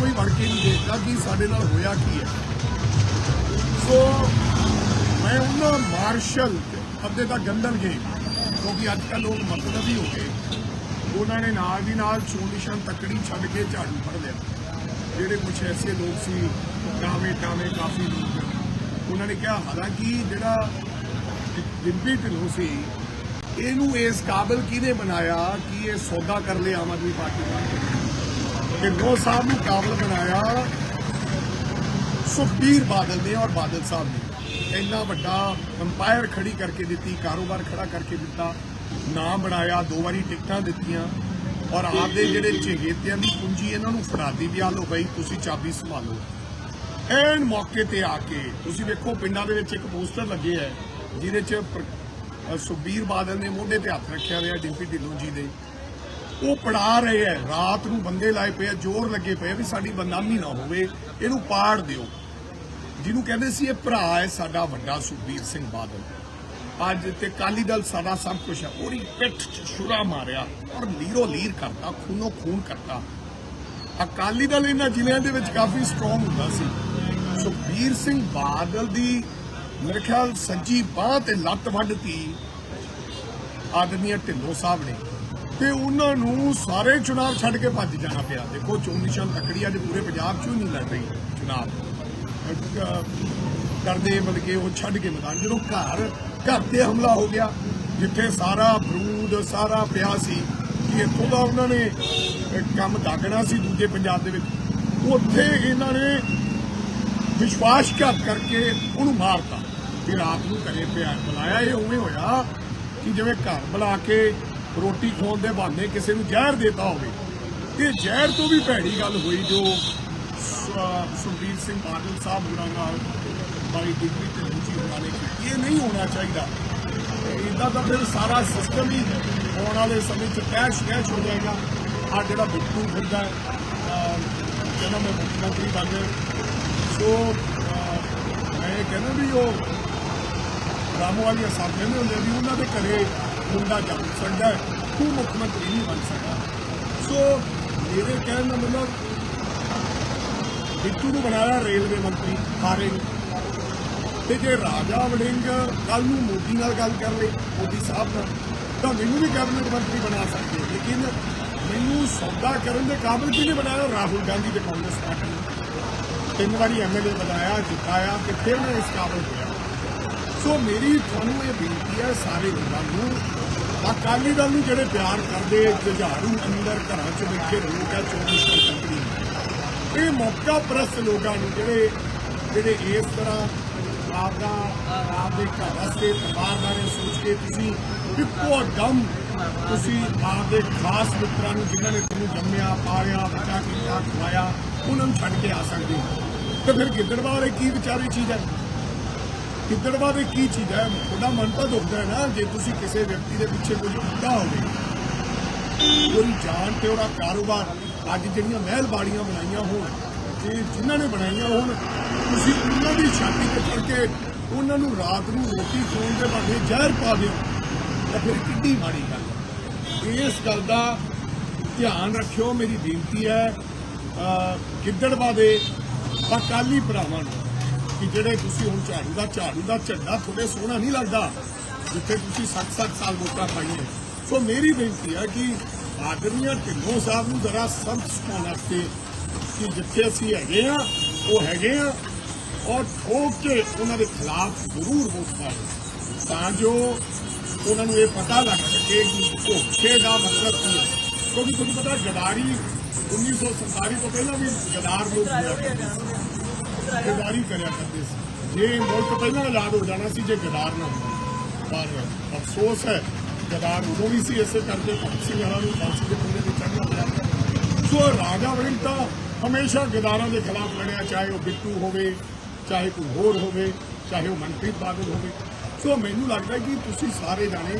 ਕੋਈ ਵੜ ਕੇ ਨਹੀਂ ਦੇਖਦਾ ਕਿ ਸਾਡੇ ਨਾਲ ਹੋਇਆ ਕੀ ਹੈ। ਸੋ ਮੈਂ ਉਹਨਾਂ ਮਾਰਸ਼ਲ ਅੱਧੇ ਤਾਂ ਗੰਦਣਗੇ ਕਿਉਂਕਿ ਅੱਜ ਕੱਲ੍ਹ ਲੋਕ ਮਤਲਬੀ ਹੋ ਗਏ। ਉਹਨਾਂ ਨੇ ਨਾਲ ਦੀ ਨਾਲ ਚੋਣ ਨਿਸ਼ਾਨ ਤੱਕੜੀ ਛੱਡ ਕੇ ਝਾੜੂ ਫੜ ਲਿਆ। ਜਿਹੜੇ ਕੁਝ ਐਸੇ ਲੋਕ ਸੀ ਗਾਵੇਂ ਟਾਵੇਂ ਕਾਫੀ ਲੋਕ। ਉਹਨਾਂ ਨੇ ਕਿਹਾ, ਹਾਲਾਂਕਿ ਜਿਹੜਾ ਡਿੰਪੀ ਢਿੱਲੋਂ ਸੀ, ਇਹਨੂੰ ਇਸ ਕਾਬਲ ਕਿਹਨੇ ਬਣਾਇਆ ਕਿ ਇਹ ਸੌਦਾ ਕਰ ਲੇ ਆਮ ਆਦਮੀ ਪਾਰਟੀ ਨਾਲ? ਢਿੱਲੋਂ ਸਾਹਿਬ ਨੂੰ ਕਾਬਲ ਬਣਾਇਆ ਸੁਖਬੀਰ ਬਾਦਲ ਨੇ ਔਰ ਬਾਦਲ ਸਾਹਿਬ ਨੇ। ਇੰਨਾ ਵੱਡਾ ਅੰਪਾਇਰ ਖੜੀ ਕਰਕੇ ਦਿੱਤੀ, ਕਾਰੋਬਾਰ ਖੜਾ ਕਰਕੇ ਦਿੱਤਾ, ਨਾਮ ਬਣਾਇਆ, ਦੋ ਵਾਰੀ ਟਿਕਟਾਂ ਦਿੱਤੀਆਂ ਔਰ ਆਪਦੇ ਜਿਹੜੇ ਚਹੇਤਿਆਂ ਦੀ ਪੂੰਜੀ ਇਹਨਾਂ ਨੂੰ ਫੜਾਦੀ ਵੀ ਆ ਲੋ ਬਈ, ਤੁਸੀਂ ਚਾਬੀ ਸੰਭਾਲੋ। ਐਨ ਮੌਕੇ ਤੇ ਆ ਕੇ ਤੁਸੀਂ ਵੇਖੋ ਪਿੰਡਾਂ ਦੇ ਵਿੱਚ ਇੱਕ ਪੋਸਟਰ ਲੱਗੇ ਹੈ ਜਿਹਦੇ 'ਚ ਸੁਖਬੀਰ ਬਾਦਲ ਨੇ ਮੋਢੇ ਤੇ ਹੱਥ ਰੱਖਿਆ ਹੋਇਆ, ਡਿੰਪੀ ਢਿੱਲੋਂ ਜੀ ਦੇ। ਉਹ ਪੜਾ ਰਹੇ ਹੈ। ਰਾਤ ਨੂੰ ਬੰਦੇ ਲਾਏ ਪਏ ਆ, ਜ਼ੋਰ ਲੱਗੇ ਪਏ ਆ ਵੀ ਸਾਡੀ ਬਦਨਾਮੀ ਨਾ ਹੋਵੇ। ਇਹਨੂੰ ਪਾੜ ਦਿਓ। ਜਿਹਨੂੰ ਕਹਿੰਦੇ ਸੀ ਇਹ ਭਰਾ ਹੈ ਸਾਡਾ ਵੱਡਾ ਸੁਖਬੀਰ ਸਿੰਘ ਬਾਦਲ। ਅੱਜ ਤੇ ਕਾਲੀ ਦਲ ਸਾਡਾ ਸਭ ਕੁਝ ਹੈ। ਉਹਦੀ ਪਿੱਠ 'ਚ ਛੁਰਾ ਮਾਰਿਆ ਔਰ ਲੀਰੋ ਲੀਰ ਕਰਤਾ, ਖੂਨੋ ਖੂਨ ਕਰਤਾ। ਅਕਾਲੀ ਦਲ ਇਹਨਾਂ ਜ਼ਿਲ੍ਹਿਆਂ ਦੇ ਵਿੱਚ ਕਾਫੀ ਸਟਰੋਂਗ ਹੁੰਦਾ ਸੀ। ਸੁਖਬੀਰ ਸਿੰਘ ਬਾਦਲ ਦੀ ਮੇਰੇ ਖਿਆਲ ਸੱਜੀ ਬਾਹ ਤੇ ਲੱਤ ਵੱਢਤੀ। ਆਦਮੀਆਂ ਢਿੱਲੋਂ ਸਾਹਿਬ ਨੇ ਤੇ ਉਹਨਾਂ ਨੂੰ ਸਾਰੇ ਚੁਣਾਵ ਛੱਡ ਕੇ ਭੱਜ ਜਾਣਾ ਪਿਆ। ਦੇਖੋ ਚੋਣ ਨਿਸ਼ਾਨ ਤਕੜੀ ਅੱਜ ਪੂਰੇ ਪੰਜਾਬ 'ਚ ਹੀ ਨਹੀਂ ਲੜ ਰਹੀ ਚੁਣਾਵ। ਕਰਦੇ ਮਤਲਬ ਕਿ ਉਹ ਛੱਡ ਕੇ ਮੈਦਾਨ, ਜਦੋਂ ਘਰ ਘਰ ਤੇ ਹਮਲਾ ਹੋ ਗਿਆ, ਜਿੱਥੇ ਸਾਰਾ ਬਰੂਦ ਸਾਰਾ ਪਿਆ ਸੀ, ਕਿ ਇੱਥੋਂ ਦਾ ਉਹਨਾਂ ਨੇ ਕੰਮ ਦਾਗਣਾ ਸੀ ਦੂਜੇ ਪੰਜਾਬ ਦੇ ਵਿੱਚ, ਉੱਥੇ ਇਹਨਾਂ ਨੇ ਵਿਸ਼ਵਾਸਘਾਤ ਕਰਕੇ ਉਹਨੂੰ ਮਾਰਤਾ। ਵੀ ਰਾਤ ਨੂੰ ਘਰੇ ਪਿਆ ਬੁਲਾਇਆ, ਇਹ ਉਵੇਂ ਹੋਇਆ ਕਿ ਜਿਵੇਂ ਘਰ ਬੁਲਾ ਕੇ ਰੋਟੀ ਖਵਾਉਣ ਦੇ ਬਹਾਨੇ ਕਿਸੇ ਨੂੰ ਜ਼ਹਿਰ ਦੇਤਾ ਹੋਵੇ। ਇਹ ਜ਼ਹਿਰ ਤੋਂ ਵੀ ਭੈੜੀ ਗੱਲ ਹੋਈ ਜੋ ਸੁਖਬੀਰ ਸਿੰਘ ਬਾਦਲ ਸਾਹਿਬ ਹੋਰਾਂ ਨਾਲ ਬਾਈ ਡਿਗਰੀ ਤੇ ਦੂਜੀ ਹੋਰਾਂ ਨੇ ਕੀਤੀ। ਇਹ ਨਹੀਂ ਹੋਣਾ ਚਾਹੀਦਾ। ਇਦਾਂ ਤਾਂ ਫਿਰ ਸਾਰਾ ਸਿਸਟਮ ਹੀ ਆਉਣ ਵਾਲੇ ਸਮੇਂ 'ਚ ਕੈਸ਼ ਕੈਸ਼ ਹੋ ਜਾਏਗਾ। ਆ ਜਿਹੜਾ ਬਿੱਟੂ ਫਿਰਦਾ ਹੈ, ਅਹ, ਕਹਿੰਦਾ ਮੈਂ ਮੁੱਖ ਮੰਤਰੀ ਬਣ ਗਿਆ ਸੋ ਮੈਂ ਇਹ ਕਹਿੰਦਾ ਵੀ ਉਹ ਰਾਮੋ ਵਾਲੀਆਂ ਸਾਹਿਬ ਕਹਿੰਦੇ ਹੁੰਦੇ ਵੀ ਉਹਨਾਂ ਦੇ ਘਰੇ ਮੁੰਡਾ ਜਾ ਸਕਦਾ ਤੂੰ ਮੁੱਖ ਮੰਤਰੀ ਨਹੀਂ ਬਣ ਸਕਦਾ। ਸੋ ਮੇਰੇ ਕਹਿਣ ਦਾ ਮਤਲਬ, ਬਿੱਟੂ ਨੂੰ ਬਣਾਇਆ ਰੇਲਵੇ ਮੰਤਰੀ, ਹਾਰੇ ਨੂੰ ਤੇ ਜੇ ਰਾਜਾ ਵੜਿੰਗ ਕੱਲ ਨੂੰ ਮੋਦੀ ਨਾਲ ਗੱਲ ਕਰ ਲਈ ਮੋਦੀ ਸਾਹਿਬ ਨਾਲ, ਤਾਂ ਮੈਨੂੰ ਵੀ ਕੈਬਨਿਟ ਮੰਤਰੀ ਬਣਾ ਸਕਦੇ ਲੇਕਿਨ ਮੈਨੂੰ ਸੌਦਾ ਕਰਨ ਦੇ ਕਾਬਿਲ ਨਹੀਂ ਬਣਾਇਆ? ਰਾਹੁਲ ਗਾਂਧੀ ਦੇ ਕਾਂਗਰਸ ਪਾਰਟੀ। ਨੇ ਤਿੰਨ ਵਾਰੀ ਐਮਐਲਏ ਬਣਾਇਆ ਜਿਤਾਇਆ ਕਿ ਫਿਰ ਮੈਂ ਇਸ ਕਾਬਿਲ ਹੋਇਆ। ਸੋ ਮੇਰੀ ਤੁਹਾਨੂੰ ਇਹ ਬੇਨਤੀ ਹੈ ਸਾਰੇ ਲੋਕਾਂ ਨੂੰ ਅਕਾਲੀ ਦਲ ਨੂੰ ਜਿਹੜੇ ਪਿਆਰ ਕਰਦੇ, ਜੁਝਾਰੂ ਅੰਦਰ ਘਰਾਂ 'ਚ ਬੈਠੇ ਲੋਕ ਹੈ ਚੋਣ ਨਿਸ਼ਾਨ ਕੰਪਨੀ ਇਹ ਮੌਕਾ ਪ੍ਰਸਤ ਲੋਕਾਂ ਨੂੰ ਜਿਹੜੇ ਜਿਹੜੇ ਇਸ ਤਰ੍ਹਾਂ ਆਪਦਾ, ਆਪਦੇ ਘਰ ਵਾਸਤੇ, ਪਰਿਵਾਰ ਬਾਰੇ ਸੋਚ ਕੇ ਤੁਸੀਂ ਇੱਕੋ ਦਮ ਤੁਸੀਂ ਆਪਦੇ ਖਾਸ ਮਿੱਤਰਾਂ ਨੂੰ ਜਿਨ੍ਹਾਂ ਨੇ ਤੁਹਾਨੂੰ ਜੰਮਿਆ, ਪਾਲਿਆ ਬੱਚਾ ਕੀਤਾ, ਖਵਾਇਆ, ਉਹਨਾਂ ਨੂੰ ਛੱਡ ਕੇ ਆ ਸਕਦੇ ਹੋ। ਤੇ ਫਿਰ ਗਿੱਦੜਬਾਹ ਇਹ ਕੀ ਵਿਚਾਰੀ ਚੀਜ਼ ਹੈ? ਗਿੱਦੜਵਾ ਦੇ ਕੀ ਚੀਜ਼ ਹੈ? ਉਹਦਾ ਮਨ ਤਾਂ ਦੁਖਦਾ ਹੈ ਨਾ, ਜੇ ਤੁਸੀਂ ਕਿਸੇ ਵਿਅਕਤੀ ਦੇ ਪਿੱਛੇ ਕੁਝ ਕੀਤਾ ਹੋਵੇ। ਉਹਦੀ ਜਾਨ ਤੇ ਉਹਦਾ ਕਾਰੋਬਾਰ, ਅੱਜ ਜਿਹੜੀਆਂ ਮਹਿਲ ਬਾੜੀਆਂ ਬਣਾਈਆਂ ਹੋਣ ਤੇ ਜਿਨ੍ਹਾਂ ਨੇ ਬਣਾਈਆਂ ਹੋਣ, ਤੁਸੀਂ ਉਹਨਾਂ ਦੀ ਛਾਤੀ ਤੇ ਚੜ ਕੇ ਉਹਨਾਂ ਨੂੰ ਰਾਤ ਨੂੰ ਰੋਟੀ ਖਵਾਉਣ ਦੇ ਬਾਅਦ ਜ਼ਹਿਰ ਪਾ ਦਿਓ, ਤਾਂ ਫਿਰ ਕਿੱਡੀ ਮਾੜੀ ਗੱਲ ਇਸ ਗੱਲ ਦਾ ਧਿਆਨ ਰੱਖਿਓ, ਮੇਰੀ ਬੇਨਤੀ ਹੈ ਗਿੱਦੜਵਾ ਦੇ ਅਕਾਲੀ ਭਰਾਵਾਂ ਨੂੰ। ਕਿ ਜਿਹੜੇ ਤੁਸੀਂ ਹੁਣ ਝਾੜੂ ਦਾ ਝਾੜੂ ਦਾ ਝੰਡਾ ਤੁਹਾਡੇ ਸੋਹਣਾ ਨਹੀਂ ਲੱਗਦਾ, ਜਿੱਥੇ ਤੁਸੀਂ 60-60 ਸਾਲ ਵੋਟਾਂ ਪਾਈਆਂ। ਸੋ ਮੇਰੀ ਬੇਨਤੀ ਹੈ ਕਿ ਆਦਮੀਆਂ ਢਿੱਲੋਂ ਸਾਹਿਬ ਨੂੰ ਜ਼ਰਾ ਸੰਤ ਸਿਖਾਉਣ ਵਾਸਤੇ ਕਿ ਜਿੱਥੇ ਅਸੀਂ ਹੈਗੇ ਆ ਉਹ ਹੈਗੇ ਆ ਔਰ ਠੋਕ ਕੇ ਉਹਨਾਂ ਦੇ ਖਿਲਾਫ ਜ਼ਰੂਰ ਵੋਟ ਪਾਓ। ਤਾਂ ਜੋ ਉਹਨਾਂ ਨੂੰ ਇਹ ਪਤਾ ਲੱਗ ਸਕੇ ਕਿ ਧੋਖੇ ਦਾ ਮਤਲਬ ਕੀ ਹੈ। ਕਿਉਂਕਿ ਤੁਹਾਨੂੰ ਪਤਾ ਗਦਾਰੀ 1947 ਤੋਂ ਪਹਿਲਾਂ ਵੀ ਗਦਾਰ ਲੋਕ ਹੋਇਆ ਗਦਾਰੀ ਕਰਿਆ ਕਰਦੇ ਸੀ। ਜੇ ਮੁਲਕ ਪਹਿਲਾਂ ਆਜ਼ਾਦ ਹੋ ਜਾਣਾ ਸੀ, ਜੇ ਗਦਾਰ ਨਾ ਹੁੰਦਾ ਪਰ ਅਫਸੋਸ ਹੈ, ਗਦਾਰ ਉਦੋਂ ਵੀ ਸੀ, ਇਸੇ ਕਰਕੇ ਭਗਤ ਸਿੰਘ ਵਾਲਾ ਨੂੰ ਫਾਂਸੀ ਦੇ ਪੰਗੇ ਤੇ ਚੜ੍ਹਨਾ ਪਿਆ। ਸੋ ਰਾਜਾ ਵੜਿੰਗ ਤਾਂ ਹਮੇਸ਼ਾ ਗਦਾਰਾਂ ਦੇ ਖਿਲਾਫ ਲੜਿਆ, ਚਾਹੇ ਉਹ ਬਿੱਟੂ ਹੋਵੇ, ਚਾਹੇ ਕੋਈ ਹੋਰ ਹੋਵੇ, ਚਾਹੇ ਉਹ ਮਨਪ੍ਰੀਤ ਬਾਦਲ ਹੋਵੇ। ਸੋ ਮੈਨੂੰ ਲੱਗਦਾ ਕਿ ਤੁਸੀਂ ਸਾਰੇ ਜਾਣੇ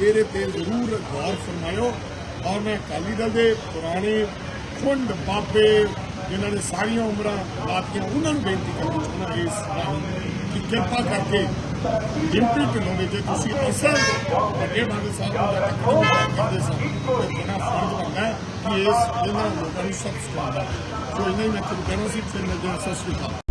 ਇਹਦੇ ਤੇ ਜ਼ਰੂਰ ਗੌਰ ਫਰਮਾਇਓ। ਔਰ ਮੈਂ ਅਕਾਲੀ ਦਲ ਦੇ ਪੁਰਾਣੇ ਖੁੰਡ ਬਾਬੇ ਜਿਨ੍ਹਾਂ ਨੇ ਸਾਰੀਆਂ ਉਮਰਾਂ ਲਾਤੀਆਂ, ਉਹਨਾਂ ਨੂੰ ਬੇਨਤੀ ਕਰਨੀ ਚਾਹੁੰਦਾ ਇਸ ਰਾਹੀਂ ਕਿ ਕਿਰਪਾ ਕਰਕੇ ਡਿੰਪੀ ਢਿੱਲੋਂ ਦੇ ਜੇ ਤੁਸੀਂ ਅਸਲ ਵੱਡੇ ਬਾਦਲ ਸਾਹਿਬ ਨੂੰ ਜਾਂ ਟੱਕਰੀ ਕਰਦੇ ਸਨ, ਤੇ ਬੜਾ ਫਰਜ਼ ਬਣਦਾ ਹੈ ਕਿ ਇਸ ਇਹਨਾਂ ਲੋਕਾਂ ਨੂੰ ਸਭ ਸਿਖਾਉਂਦਾ ਸੋ ਇਹਨਾਂ ਹੀ ਮੈਂ ਤੁਹਾਨੂੰ ਕਹਿਣਾ ਸੀ, ਫਿਰ ਮਿਲਦੇ ਹਾਂ। ਸਤਿ ਸ਼੍ਰੀ ਅਕਾਲ।